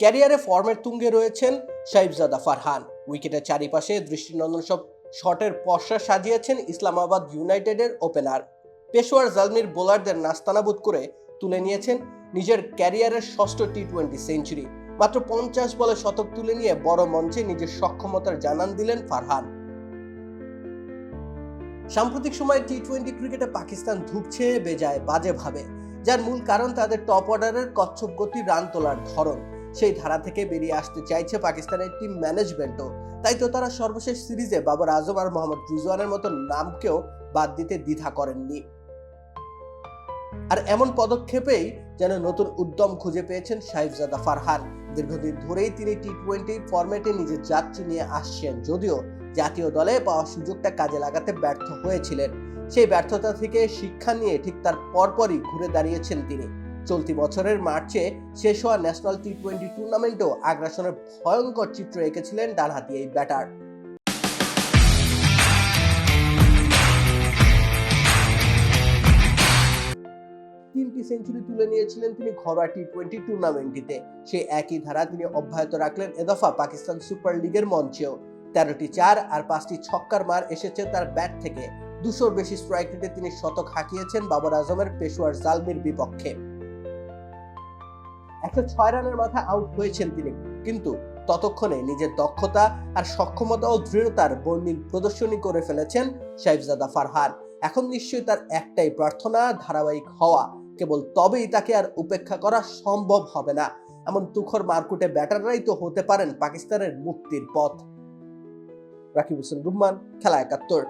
ক্যারিয়ারে ফর্মের তুঙ্গে রয়েছেন সাইফজাদা ফারহান। উইকেটের চারিপাশে দৃষ্টিনন্দন সব শটের পশ্চা সাজিয়েছেন ইসলামাবাদ ইউনাইটেডের ওপেনার। পেশোয়ার জালমির বোলারদের নাস্তানাবুদ করে তুলে নিয়েছেন নিজের ক্যারিয়ারের ষষ্ঠ টি টোয়েন্টি সেঞ্চুরি। মাত্র পঞ্চাশ বলে শতক তুলে নিয়ে বড় মঞ্চে নিজের সক্ষমতার জানান দিলেন ফারহান। সাম্প্রতিক সময়ে টি টোয়েন্টি ক্রিকেটে পাকিস্তান ধুঁকছে, বেজায় বাজেভাবে, যার মূল কারণ তাদের টপ অর্ডারের কচ্ছপ গতি রান তোলার ধরন। সেই ধারা থেকে বেরিয়ে আসতে চাইছে পাকিস্তানের টিম ম্যানেজমেন্টও তাই তো তারা সর্বশেষ সিরিজে বাবর আজম আর মোহাম্মদ রিজওয়ানের মতো নামকেও বাদ দিতে দ্বিধা করেননি। আর এমন পদক্ষেপেই যেন নতুন উদ্যম খুঁজে পেয়েছেন সাহিবজাদা ফারহান। দীর্ঘদিন ধরেই তিনি টি টোয়েন্টি ফরম্যাটে নিজের যাত্রী নিয়ে আসছেন, যদিও জাতীয় দলে পাওয়া সুযোগটা কাজে লাগাতে ব্যর্থ হয়েছিলেন। সেই ব্যর্থতা থেকে শিক্ষা নিয়ে ঠিক তার পরপরই ঘুরে দাঁড়িয়েছেন তিনি। চলতি বছরের মার্চে শেষ হওয়া ন্যাশনাল টি টোয়েন্টি টুর্নামেন্টেও আগ্রাসনের ভয়ঙ্কর চিত্র এঁকেছিলেন ডানহাতি এই ব্যাটার। তিনটি সেঞ্চুরি তুলে নিয়েছিলেন তিনি ঘরোয়া টি টোয়েন্টি টুর্নামেন্টটিতে। সেই একই ধারা তিনি অব্যাহত রাখলেন এদফা পাকিস্তান সুপার লিগের মঞ্চেও। তেরোটি চার আর পাঁচটি ছক্কার মার এসেছে তার ব্যাট থেকে। দুশোর বেশি স্ট্রাইক রেটে তিনি শতক হাঁকিয়েছেন বাবর আজমের পেশোয়ার জালমির বিপক্ষে। একশো ছয় রানের মাথায় আউট হয়েছেন তিনি। কিন্তু ততক্ষণে নিজের দক্ষতা আর সক্ষমতা ও দৃঢ়তার বর্ণিল প্রদর্শনী করে ফেলেছেন সাইফজাদা ফারহান। এখন নিশ্চয়ই তার একটাই প্রার্থনা, ধারাবাহিক হওয়া। কেবল তবেই তাকে আর উপেক্ষা করা সম্ভব হবে না। এমন তুখর মারকুটে ব্যাটাররাই তো হতে পারেন পাকিস্তানের মুক্তির পথ। রাকিব হোসেন রুম্মান খেলা একাত্তর।